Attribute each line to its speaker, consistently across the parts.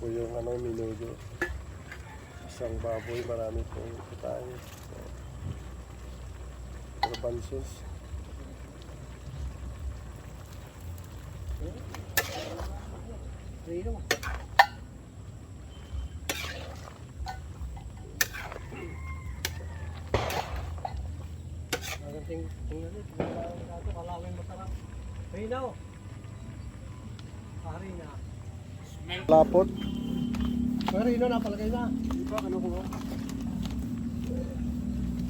Speaker 1: po yung ano, minudo. Isang baboy, marami pong putahe. So, garbanzos.
Speaker 2: Rino. Kalawin masarap. Rino.
Speaker 1: Lapot.
Speaker 2: Pero Rino na palagay na. Di ba ano ko?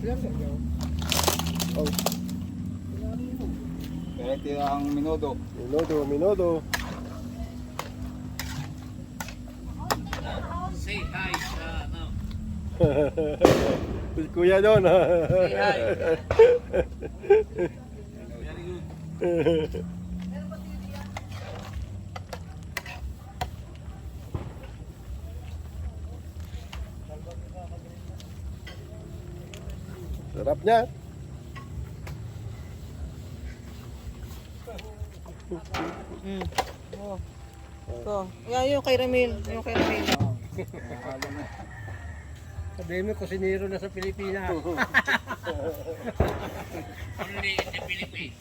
Speaker 2: Sila sa'yo.
Speaker 1: Oh.
Speaker 3: Kaya ito ang minudo.
Speaker 1: minudo, minudo.
Speaker 4: Say hi sa ano.
Speaker 1: Kuya doon.
Speaker 4: Say hi. Very good.
Speaker 1: Sarap niya.
Speaker 5: Mm. Oh. Yan yung kay Ramil. Yung kay Ramil.
Speaker 2: Sabihin mo, kusinero na sa Pilipinas.
Speaker 4: Only in the Philippines.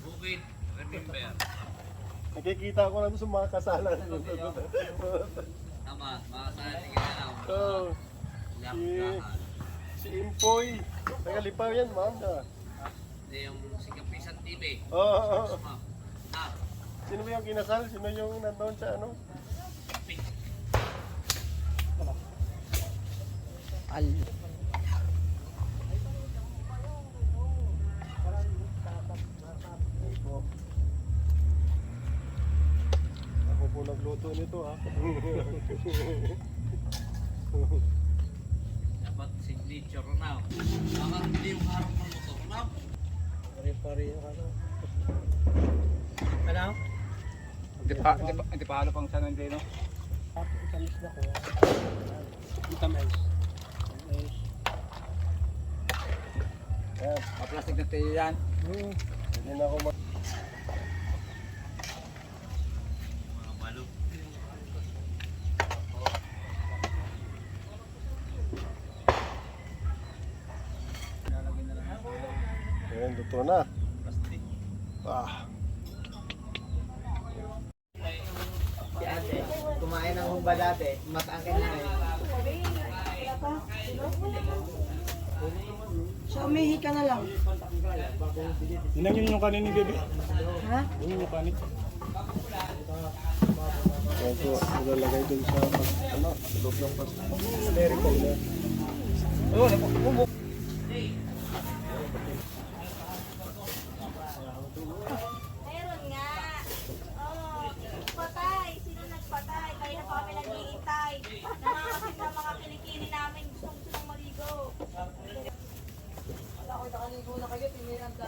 Speaker 4: Bukid, remember.
Speaker 1: Nakikita ko lang sa mga kasalan.
Speaker 4: Tama, makasali ka na lang.
Speaker 1: Oh, si Impoy. Nagalipaw yan, ma'am. Ah.
Speaker 4: Hindi yung si Kapisan TV.
Speaker 1: Oo.
Speaker 4: Ma. Ah,
Speaker 1: Sino ba yung kinasal? Sino yung nandun sa ano?
Speaker 5: Al.
Speaker 1: Ako po nagluto nito ha.
Speaker 4: now. Baka hindi yung harap ng motor now.
Speaker 2: Pari-pari yung ano. Ano?
Speaker 3: Hindi pa, hindi pa, hindi pa halo pang sana hindi, no?
Speaker 2: Tapos itamis na ko. Itamis. Itamis.
Speaker 1: Yan,
Speaker 3: Maplastic na tayo yan.
Speaker 2: Hmm.
Speaker 1: hindi na ako Luto na. Ah,
Speaker 6: Si ate, kumain ng humba dati, matangkin na eh.
Speaker 5: So, umihi ka na lang.
Speaker 1: Yun yun yung kanin ni Bebe.
Speaker 5: Ha?
Speaker 1: Yun yung kanin. Yan po, nilalagay dun sa ano, sa loob ng pasta. American na.
Speaker 7: Meron nga. Oh, patay. Sino nagpatay? Kaya na pa kami naghihintay. Nangangasin ng mga kilikili namin. Gusto gusto nang maligo.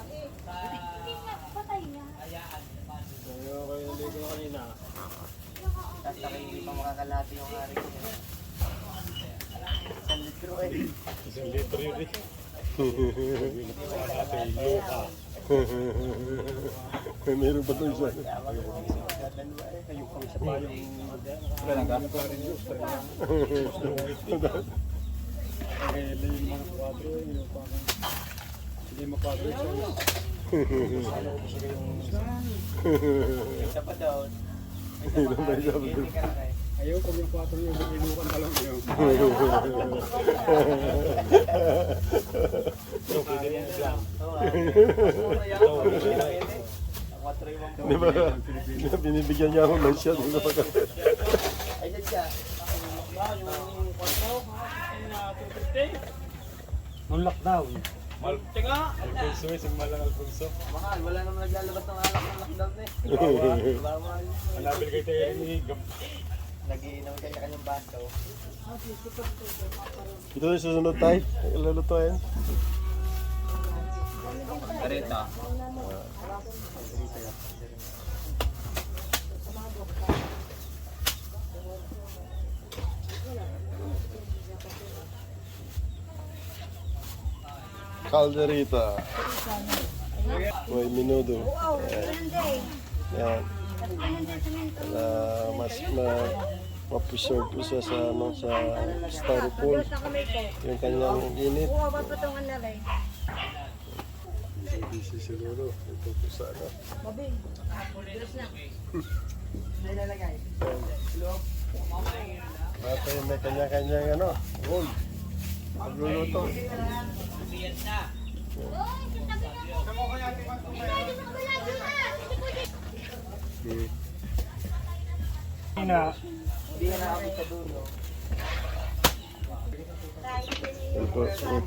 Speaker 7: Hindi nga, patay nga.
Speaker 1: Ayaw kayo naligo kanina.
Speaker 6: Tapos ako hindi makakalati yung hari ko. Isang litro eh.
Speaker 1: Isang litro yun eh. Meron pa to isa.
Speaker 6: Dalawa eh. Kayo pang isa pa yung...
Speaker 3: Wala lang ka?
Speaker 6: Isa pa daw.
Speaker 1: Meron pa isa pa to.
Speaker 2: Ayaw ko yung 4 yung inukan na lang yun.
Speaker 1: Di ba? Binibigyan niya ako ng shot. Di ba?
Speaker 6: Ayun siya.
Speaker 2: Nung lockdown.
Speaker 1: Alfonso, isang malang Alfonso.
Speaker 6: Mahal, wala naman naglalabas ng alak ng lockdown eh. Bawal.
Speaker 1: Hanapin kayo tayo ni
Speaker 6: Nagiinom siya sa kanyang baso.
Speaker 1: Ito yung susunod tayo. Lulutuin.
Speaker 3: Kareta.
Speaker 1: Calderita. Uy, minudo.
Speaker 7: Wow,
Speaker 1: Yan. Yan. Uh, mas ma ma-preserve po siya sa ano sa styrofoam yung kanyang init busy siguro ito po sa ano Ate, may kanya-kanyang ano, gold. Magluluto. Hmm.
Speaker 6: Hindi na ako sa dulo.
Speaker 1: Ito po, oh.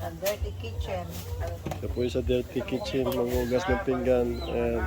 Speaker 5: Ang dirty kitchen.
Speaker 1: Ito po yung sa dirty kitchen, mangugas ng pinggan. And